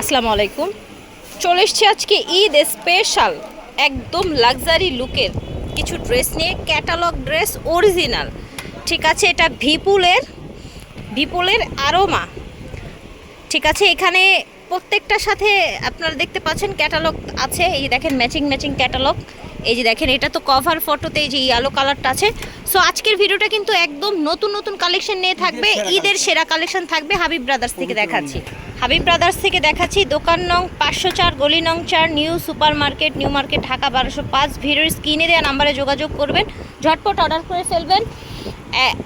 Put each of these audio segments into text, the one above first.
আসসালামু আলাইকুম। চলে এসছি আজকে ঈদ স্পেশাল একদম লাক্সারি লুকের কিছু ড্রেস নিয়ে ক্যাটালগ ড্রেস অরিজিনাল ঠিক আছে এটা ভিপুলের ভিপুলের আরোমা ঠিক আছে এখানে প্রত্যেকটার সাথে আপনারা দেখতে পাচ্ছেন ক্যাটালগ আছে। এই যে দেখেন ম্যাচিং ম্যাচিং ক্যাটালগ এই যে দেখেন এটা তো কভার ফটোতে এই যে ইয়েলো কালারটা আছে। সো আজকের ভিডিওটা কিন্তু একদম নতুন নতুন কালেকশন নিয়ে থাকবে। ঈদের সেরা কালেকশন থাকবে হাবিব ব্রাদার্স থেকে দেখাচ্ছি। হাবিব ব্রাদার্স থেকে দেখাচ্ছি দোকান নং পাঁচশো চার, গলি নং চার, new super market new market, Dhaka বারোশো পাঁচ। ভিডিওর স্ক্রিনে দেওয়া নাম্বারে যোগাযোগ করবেন। ঝটপট অর্ডার করে ফেলবেন।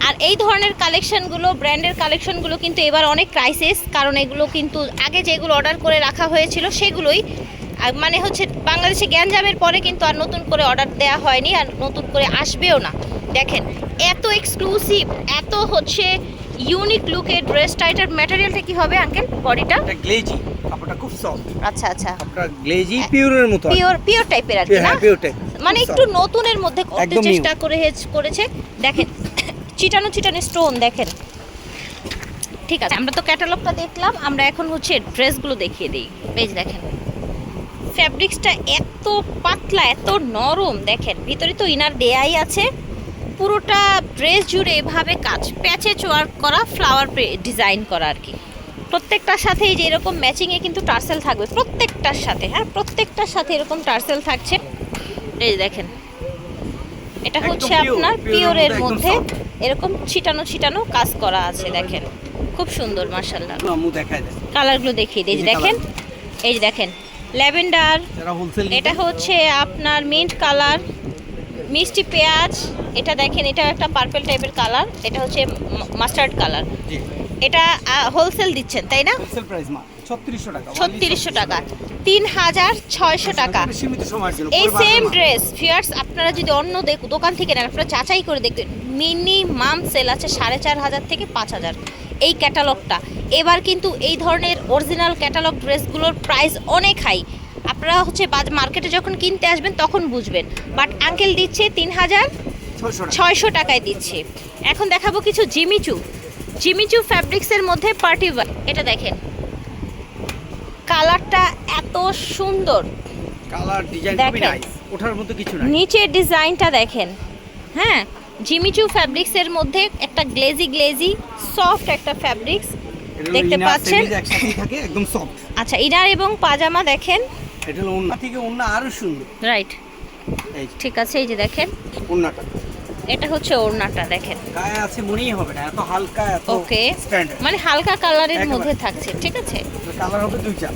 আর এই ধরনের কালেকশানগুলো ব্র্যান্ডের কালেকশনগুলো কিন্তু এবার অনেক ক্রাইসিস কারণ এগুলো কিন্তু আগে যেগুলো অর্ডার করে রাখা হয়েছিল সেগুলোই মানে হচ্ছে বাংলাদেশে গ্যাঞ্জামের পরে কিন্তু আর নতুন করে অর্ডার দেওয়া হয়নি আর নতুন করে আসবেও না। দেখেন, এত এক্সক্লুসিভ এত হচ্ছে ইউনিক লুক লুকের ড্রেসটা এটার ম্যাটেরিয়ালটা কি হবে আঙ্কেল বডিটা এটা গ্লেজি কাপড়টা খুব সফট আচ্ছা আচ্ছা। কাপড়টা গ্লেজি পিওরের মতো পিওর পিওর টাইপের আর কি না? হ্যাঁ পিওর টাইপ মানে একটু নতুনের মধ্যে করতে চেষ্টা করে করেছে। দেখেন চিটানো চিটানো স্টোন দেখেন। ঠিক আছে আমরা তো ক্যাটালগটা দেখলাম আমরা এখন হচ্ছে ড্রেসগুলো দেখিয়ে দিই। বেশ দেখেন ফ্যাব্রিক্সটা এত পাতলা এত নরম দেখেন ভিতরে তো ইনার দেয়াই আছে। পুরোটা ড্রেস জুড়ে এভাবে কাজ প্যাচে চোয়ার করা ফ্লাওয়ার ডিজাইন করা আর কি। প্রত্যেকটার সাথেই যে এরকম ম্যাচিংয়ে কিন্তু টার্সেল থাকবে প্রত্যেকটার সাথে হ্যাঁ প্রত্যেকটার সাথে এরকম টার্সেল থাকছে। এই দেখেন এটা হচ্ছে আপনার পিওরের মধ্যে এরকম ছিটানো ছিটানো কাজ করা আছে দেখেন। খুব সুন্দর মার্শাল্লাহ কালারগুলো দেখিয়ে দিই এই যে দেখেন এই যে দেখেন ল্যাভেন্ডার এটা হচ্ছে আপনার মিন্ট কালার মিষ্টি পেঁয়াজ এটা দেখেন এটা একটা পার্পল টাইপের কালার এটা হচ্ছে মাস্টার্ড কালার এটা হোলসেল দিচ্ছেন তাই না? হোলসেল প্রাইস মা 3600 টাকা ছত্রিশশো টাকা। তিন হাজার ছয়শো টাকা। সময়ের জন্য এই সেম ড্রেস ফিয়ার্স আপনারা যদি অন্য দোকান থেকে নেন আপনারা যাচাই করে দেখবেন মিনিমাম সেল আছে সাড়ে চার হাজার থেকে পাঁচ হাজার। এই ক্যাটালগটা এবার কিন্তু এই ধরনের অরিজিনাল ক্যাটালগ ড্রেসগুলোর প্রাইস অনেক হাই আপনারা হচ্ছে মার্কেটে যখন কিনতে আসবেন তখন বুঝবেন। বাট আঙ্কেল দিচ্ছে তিন হাজার ছয়শো টাকায় দিচ্ছে। এখন দেখাবো কিছু জিমিচু। জিমিচু ফ্যাব্রিক্সের মধ্যে পার্টি এটা দেখেন। কালারটা এত সুন্দর। কালার ডিজাইন দেখেন। ওঠার মতো কিছু নাই। নিচের ডিজাইনটা দেখেন। হ্যাঁ জিমিচু ফ্যাব্রিক্সের মধ্যে একটা গ্লেজি গ্লেজি সফট একটা ফ্যাব্রিক্স দেখতে পাচ্ছেন? একদম সফট আচ্ছা ইনার এবং পাজামা দেখেন। এটা হলো ওন্না থেকে ওন্না আরও সুন্দর। রাইট ঠিক আছে এই যে দেখেন। ওন্নাটা এটা হচ্ছে ওড়নাটা দেখেন। গায়ে আছে মনেই হবে না এত হালকা এত ওকে স্ট্যান্ডার্ড মানে হালকা কালারের মধ্যে থাকছে ঠিক আছে? কালার হবে দুইটা।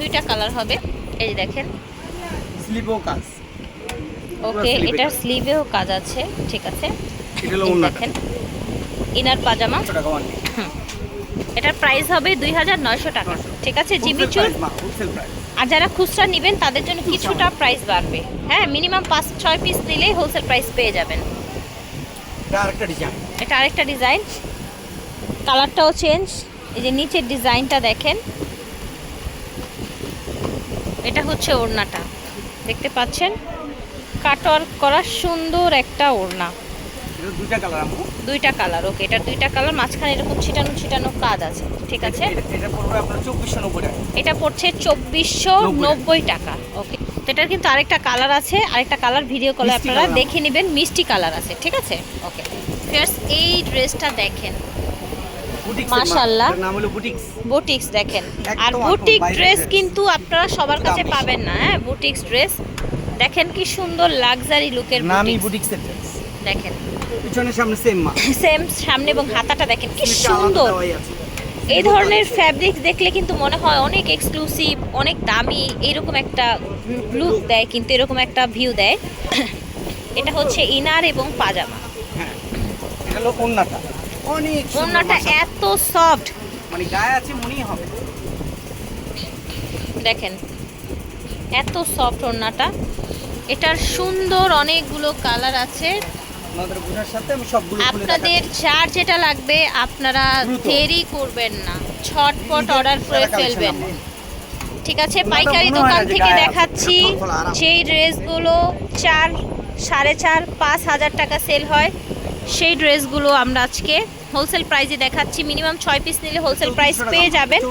দুইটা কালার হবে। এই যে দেখেন। স্লিপও কাজ। ওকে এটার এটা। স্লিভেও কাজ আছে ঠিক আছে? এটা হলো দেখেন। ইনার পাজামা 100 টাকা অনলি এটার প্রাইস হবে দুই হাজার নয়শো টাকা ঠিক আছে? জিমিচুর হোলসেল প্রাইস আর যারা খুচরা নেবেন তাদের জন্য কিছুটা প্রাইস বাড়বে। হ্যাঁ মিনিমাম পাঁচ ছয় পিস নিলেই হোলসেল প্রাইস পেয়ে যাবেন। এটা আরেকটা ডিজাইন কালারটাও চেঞ্জ এই যে নিচের ডিজাইনটা দেখেন। এটা হচ্ছে ওড়নাটা। দেখতে পাচ্ছেন? কাটওয়ার্ক করা সুন্দর একটা ওড়না। দুইটা কালার আমু দুইটা কালার ওকে এটার দুইটা কালার মাঝখানে এরকম ছিটানো ছিটানো কাজ আছে ঠিক আছে? এটা- এটা পড়বে আপনার চব্বিশশো নব্বই টাকা। এটা পড়ছে চব্বিশশো নব্বই টাকা। ওকে তো এটার কিন্তু আরেকটা কালার আছে আরেকটা কালার ভিডিও কলে আপনারা দেখে নেবেন মিষ্টি কালার আছে ঠিক আছে? ওকে ফিয়ার্স এই ড্রেসটা দেখেন। বুটিক্স মাশাআল্লাহ। বুটিক্স দেখেন। আর বুটিক ড্রেস কিন্তু আপনারা সবার কাছে পাবেন না হ্যাঁ? বুটিক্স ড্রেস দেখেন কি সুন্দর লাক্সারি লুকের বুটিক্স দেখেন। পিছনের সামনে সেম মা। সেম সামনে এবং হাতাটা দেখেন কি সুন্দর। এই ধরনের ফ্যাব্রিক্স দেখলে কিন্তু মনে হয় অনেক এক্সক্লুসিভ অনেক দামি এরকম একটা লুক দেয় কিন্তু এরকম একটা ভিউ দেয়। এটা হচ্ছে ইনার এবং পাজামা। হ্যাঁ এটা হলো ওন্নাটা। অনেক সুন্দর ওড়নাটা এত সফট মানে গায়ে আছে মনেই হবে দেখেন এত সফট ওড়নাটা এটার সুন্দর অনেকগুলো কালার আছে। আপনাদের বোঝার সাথে আমি সবগুলো আপনাদের যার যেটা লাগবে আপনারা দেরি করবেন না। ছটপট অর্ডার করে ফেলবেন। ঠিক আছে পাইকারি দোকান থেকে দেখাচ্ছি সেই ড্রেসগুলো চার সাড়ে চার পাঁচ হাজার টাকা সেল হয় সেই ড্রেসগুলো আমরা আজকে হোলসেল প্রাইসে দেখাচ্ছি। মিনিমাম ছয় পিস নিলে হোলসেল প্রাইস পেয়ে যাবেন।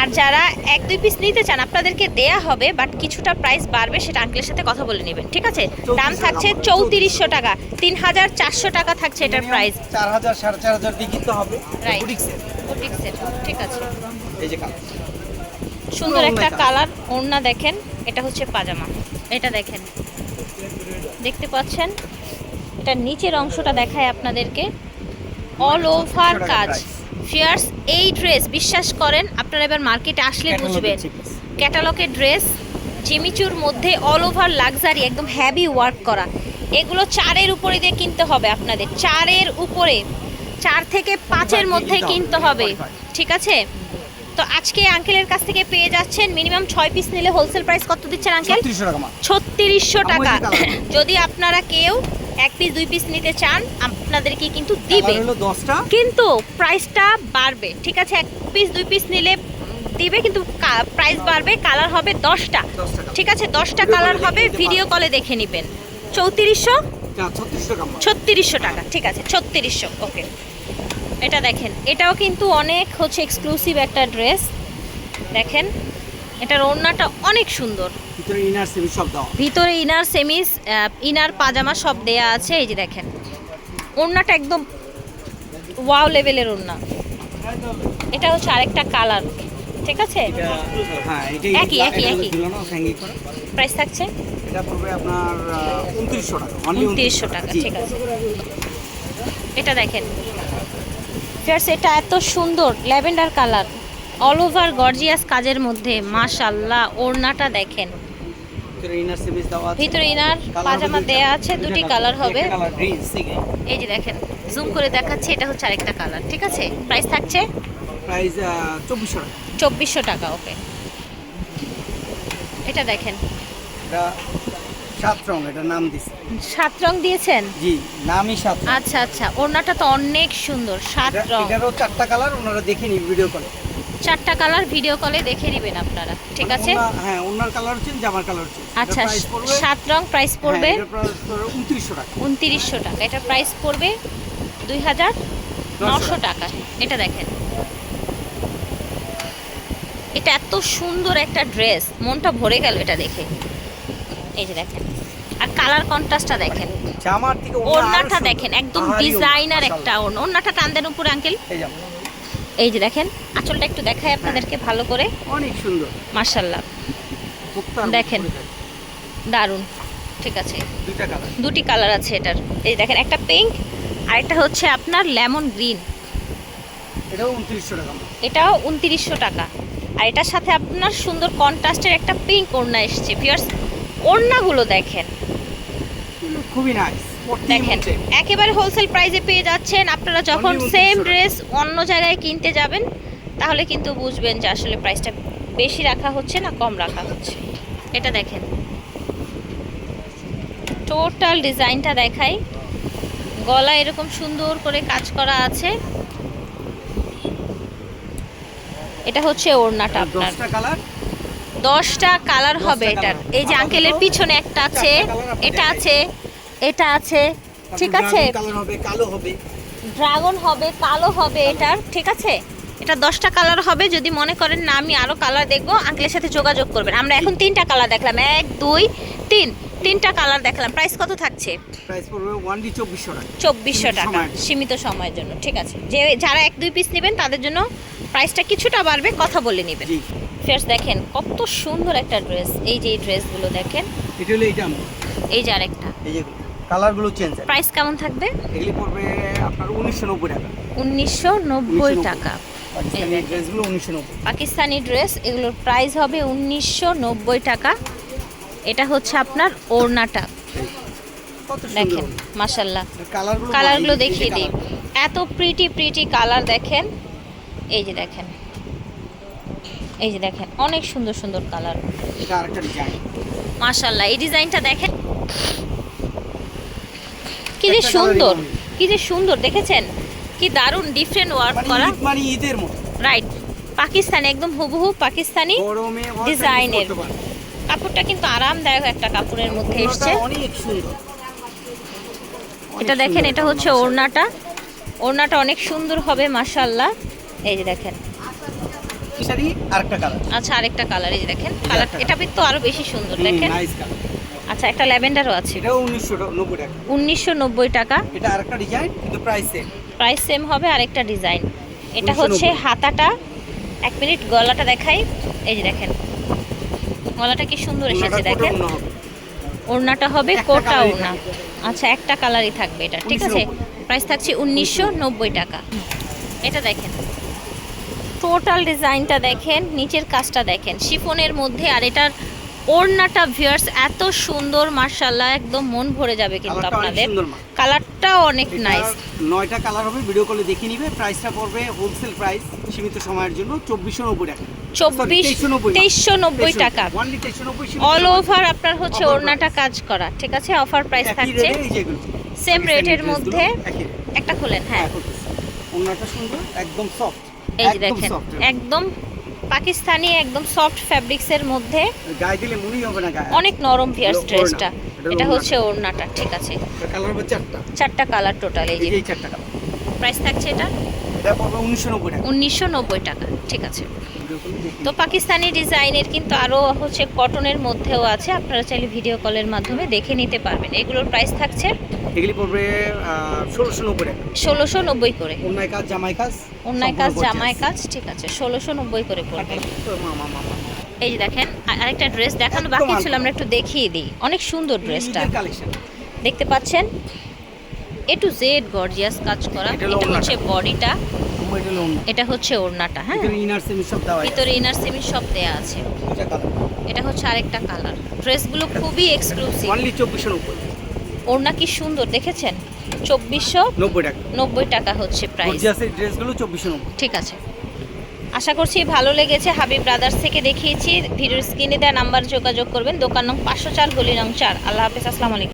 আর যারা এক দুই পিস নিতে চান আপনাদেরকে দেয়া হবে বাট কিছুটা প্রাইস বাড়বে সেটা আঙ্কেলের সাথে কথা বলে নেবেন ঠিক আছে? দাম থাকছে চৌত্রিশশো টাকা। তিন হাজার চারশো টাকা থাকছে এটার প্রাইস চার হাজার সাড়ে চার হাজার দিয়ে কিনতে হবে। ঠিক আছে। সুন্দর একটা কালার ওড়না দেখেন এটা হচ্ছে পাজামা। এটা দেখেন। দেখতে পাচ্ছেন? এটা নিচের অংশটা দেখায় আপনাদেরকে। অল ওভার কাজ। ফিয়ার্স এই ড্রেস বিশ্বাস করেন আপনারা এবার মার্কেটে আসলে বুঝবেন। ক্যাটালগের ড্রেস জিমিচুর মধ্যে অল ওভার লাক্সারি একদম হ্যাভি ওয়ার্ক করা। এগুলো চারের উপরে দিয়ে কিনতে হবে আপনাদের। চারের উপরে চার থেকে পাঁচের মধ্যে কিনতে হবে। ঠিক আছে? তো আজকে আঙ্কেলের কাছ থেকে পেয়ে যাচ্ছেন মিনিমাম ছয় পিস নিলে হোলসেল প্রাইস কত দিচ্ছেন আঙ্কেল ছত্রিশশো টাকা। যদি আপনারা কেউ এক পিস দুই পিস নিতে চান আপনাদেরকে কিন্তু দিবে। কিন্তু প্রাইসটা বাড়বে ঠিক আছে? এক পিস দুই পিস নিলে দিবে কিন্তু প্রাইস বাড়বে কালার হবে দশটা। ঠিক আছে? দশটা কালার হবে ভিডিও কলে দেখে নেবেন। চৌত্রিশশো। ছত্রিশশো টাকা ঠিক আছে? ছত্রিশশো ওকে। এটা দেখেন এটাও কিন্তু অনেক হচ্ছে এক্সক্লুসিভ একটা ড্রেস দেখেন এটার ওড়নাটা অনেক সুন্দর। ভিতরে ইনার সেমি সব দেওয়া ভিতরে ইনার সেমিস ইনার পাজামা সব দেয়া আছে এই যে দেখেন। ওড়নাটা একদম ওয়াও লেভেলের ওড়না। এটা হচ্ছে আরেকটা কালার ঠিক আছে? হ্যাঁ একই, একই, একই। প্রাইস থাকছে? এটা পড়বে আপনার উনত্রিশশো টাকা উনত্রিশশো টাকা ঠিক আছে। এটা দেখেন। ফিয়ার্স এটা এত সুন্দর lavender colour all over gorgeous কাজের মধ্যে মাশাল্লাহ ওড়নাটা দেখেন। ভিতরে ইনার সেমিস দেওয়া আছে। ভিতরে ইনার পাজামা দেয়া আছে দুটি কালার হবে। কালার এই যে দেখেন জুম করে দেখাচ্ছে এটা হচ্ছে আরেকটা কালার ঠিক আছে? প্রাইস থাকছে? প্রাইস চব্বিশশো টাকা। চব্বিশশো টাকা ওকে এটা দেখেন। এটা সাত রং এটা নাম দিছে। সাত রং দিয়েছেন? জি নামই সাত আচ্ছা আচ্ছা ওড়নাটা তো অনেক সুন্দর সাত রং। এটারও চারটা কালার ওনারা দেখে নিন ভিডিও কলে চারটা কালার ভিডিও কলে দেখে নেবেন আপনারা। ঠিক আছে? হ্যাঁ ওনার কালার হচ্ছে জামার কালার আচ্ছা সাত রং প্রাইস পড়বে উনত্রিশশো টাকা। উনত্রিশশো টাকা। এটা প্রাইস পড়বে দুই হাজার নশো টাকা। এটা দেখেন। এটা এত সুন্দর একটা ড্রেস মনটা ভরে গেল এটা দেখে। এই যে দেখেন। আর কালার কন্ট্রাস্টটা দেখেন। জামার থেকে ওড়না ওড়নাটা দেখেন একদম ডিজাইনার একটা। ওড়না। ওড়নাটা টান দেন উপরে আঙ্কেল এই এই যে দেখেন আঁচলটা একটু দেখাই আপনাদেরকে ভালো করে। অনেক সুন্দর। মার্শাল্লাহ দেখেন। দারুণ। ঠিক আছে। দুটি কালার আছে এটার। এই দেখেন একটা পিঙ্ক আর একটা হচ্ছে আপনার লেমন গ্রিন এটাও উনত্রিশশো টাকা এটাও উনত্রিশশো টাকা। আর এটার সাথে আপনার সুন্দর কন্ট্রাস্টের একটা পিঙ্ক ওড়না এসছে। ফিয়ার্স ওড়নাগুলো দেখেন। খুবই নাইস দেখেন একেবারে হোলসেল প্রাইসে পেয়ে যাচ্ছেন। আপনারা যখন সেম ড্রেস অন্য জায়গায় কিনতে যাবেন তাহলে কিন্তু বুঝবেন যে আসলে প্রাইসটা বেশি রাখা হচ্ছে না কম রাখা হচ্ছে। এটা দেখেন। টোটাল ডিজাইনটা দেখাই। গলা এরকম সুন্দর করে কাজ করা আছে। এটা হচ্ছে ওড়নাটা আপনার। দশটা কালার হবে এটার। এই যে আঙ্কেলের পিছনে একটা আছে এটা আছে। এটা আছে ঠিক আছে? কালো হবে। ড্রাগন হবে কালো হবে এটার ঠিক আছে? এটা দশটা কালার হবে যদি মনে করেন না আমি আরও কালার দেখব আঙ্কেলের সাথে যোগাযোগ করবেন। আমরা এখন তিনটা কালার দেখলাম এক দুই তিন। তিনটা কালার দেখলাম। প্রাইস কত থাকছে? চব্বিশশো টাকা। সীমিত সময়ের জন্য। ঠিক আছে। যে যারা এক দুই পিস নেবেন তাদের জন্য প্রাইসটা কিছুটা বাড়বে কথা বলে নেবেন। ফেরস দেখেন কত সুন্দর একটা ড্রেস এই যে এই ড্রেসগুলো দেখেন। এই যে আরেকটা। এই যে কালারগুলো চেঞ্জ প্রাইস কেমন থাকবে? এগুলি পড়বে আপনার উনিশশো নব্বই টাকা। উনিশশো নব্বই 1990 টাকা। পাকিস্তানি ড্রেসগুলো উনিশশো নব্বই। পাকিস্তানি ড্রেস এগুলোর প্রাইস হবে উনিশশো নব্বই টাকা। এটা হচ্ছে আপনার ওড়নাটা। দেখেন মাসাল্লাহ কালারগুলো কালারগুলো দেখিয়ে দিই। এত প্রিটি প্রিটি কালার দেখেন। এই যে দেখেন। এই যে দেখেন অনেক সুন্দর সুন্দর কালার। মাশাল্লাহ এই ডিজাইনটা দেখেন। কি যে সুন্দর কি যে সুন্দর দেখেছেন? কি দারুণ ডিফারেন্ট ওয়ার্ক মানে করা। মানে ঈদের মতো। রাইট পাকিস্তানি একদম হুবহু পাকিস্তানি ডিজাইনের। কাপড়টা কিন্তু আরামদায়ক একটা কাপড়ের মধ্যে এসছে। এটা দেখেন এটা হচ্ছে ওড়নাটা। ওড়নাটা অনেক সুন্দর হবে মাশাল্লাহ এই যে দেখেন। শাড়ি আরেকটা কালার আচ্ছা আরেকটা কালার এই যে দেখেন। কালার এটা কিন্তু আরও বেশি সুন্দর দেখেন। আচ্ছা একটা ল্যাভেন্ডারও আছে। এটাও উনিশশো নব্বই টাকা। উনিশশো নব্বই টাকা। এটা আরেকটা ডিজাইন কিন্তু প্রাইস সেম প্রাইস সেম হবে আরেকটা ডিজাইন এটা হচ্ছে হাতাটা। এক মিনিট গলাটা দেখাই। এই যে দেখেন। গলাটা কি সুন্দর এসেছে দেখেন। ওড়নাটা হবে কোটা ওড়না। আচ্ছা একটা কালারই থাকবে এটা। ঠিক আছে? প্রাইস থাকছে উনিশশো নব্বই টাকা। এটা দেখেন। টোটাল ডিজাইনটা দেখেন নিচের কাজটা দেখেন। শিফনের মধ্যে আর এটার ওড়নাটা ভিউয়ার্স এত সুন্দর মার্শাল্লাহ একদম মন ভরে যাবে কিন্তু আপনাদের। কালারটাও অনেক নাইস নয়টা কালার হবে ভিডিও কলে দেখে নিবে। প্রাইসটা পড়বে হোলসেল প্রাইস সীমিত সময়ের জন্য চব্বিশশো নব্বই টাকা। চব্বিশ তেইশশো নব্বই টাকা। অল ওভার আপনার হচ্ছে ওড়নাটা কাজ করা ঠিক আছে? অফার প্রাইস থাকছে। সেম রেটের মধ্যে একটা খুলেন হ্যাঁ। ওনাটা সুন্দর একদম সফট এই দেখেন একদম পাকিস্তানি একদম সফট ফ্যাব্রিক্সের মধ্যে। গায়ে দিলে মনেই হবে না গায়ে? অনেক নরম ভিয়ার্স ড্রেসটা এটা হচ্ছে ওড়নাটা ঠিক আছে। কালার হবে চারটা। চারটা কালার টোটাল এই যে। যে এই চারটা কালার প্রাইস থাকছে এটা? এটা পড়বে উনিশশো নব্বই টাকা। উনিশশো নব্বই টাকা ঠিক আছে। তো পাকিস্তানি ডিজাইনের কিন্তু আরও হচ্ছে কটনের মধ্যেও আছে। আপনারা চাইলে ভিডিও কলের মাধ্যমে দেখে নিতে পারবেন। এগুলোর প্রাইস থাকছে? এগুলি পড়বে ষোলোশো নব্বই ষোলোশো নব্বই করে। অন্যায় কাজ জামাই কাজ অন্যায় কাজ জামাই কাজ ঠিক আছে ষোলোশো নব্বই করে পড়বে। এই যে দেখেন আরেকটা ড্রেস দেখানো বাকি ছিল আমরা একটু দেখিয়ে দিই। অনেক সুন্দর ড্রেসটা দেখতে পাচ্ছেন? এ টু জেড গর্জিয়াস কাজ করা। এটা হচ্ছে বডিটা। এটা হচ্ছে ওড়নাটা হ্যাঁ। এখানে ইনার সেমি সব দেওয়া আছে। ভিতরে ইনার সেমি সব দেয়া আছে। এটা হচ্ছে আরেকটা কালার। ড্রেসগুলো খুবই এক্সক্লুসিভ অনলি ওড়না কি সুন্দর দেখেছেন? চব্বিশশো নব্বই টাকা। নব্বই টাকা হচ্ছে প্রাইস ড্রেসগুলো চব্বিশশো ঠিক আছে। আশা করছি ভালো লেগেছে। হাবিব ব্রাদার্স থেকে দেখিয়েছি। ভিডিওর স্ক্রিনে দেওয়া নাম্বার যোগাযোগ করবেন। দোকান নং পাঁচশো চার গলি নং চার। আল্লাহ হাফিজ আসসালামু আলাইকুম।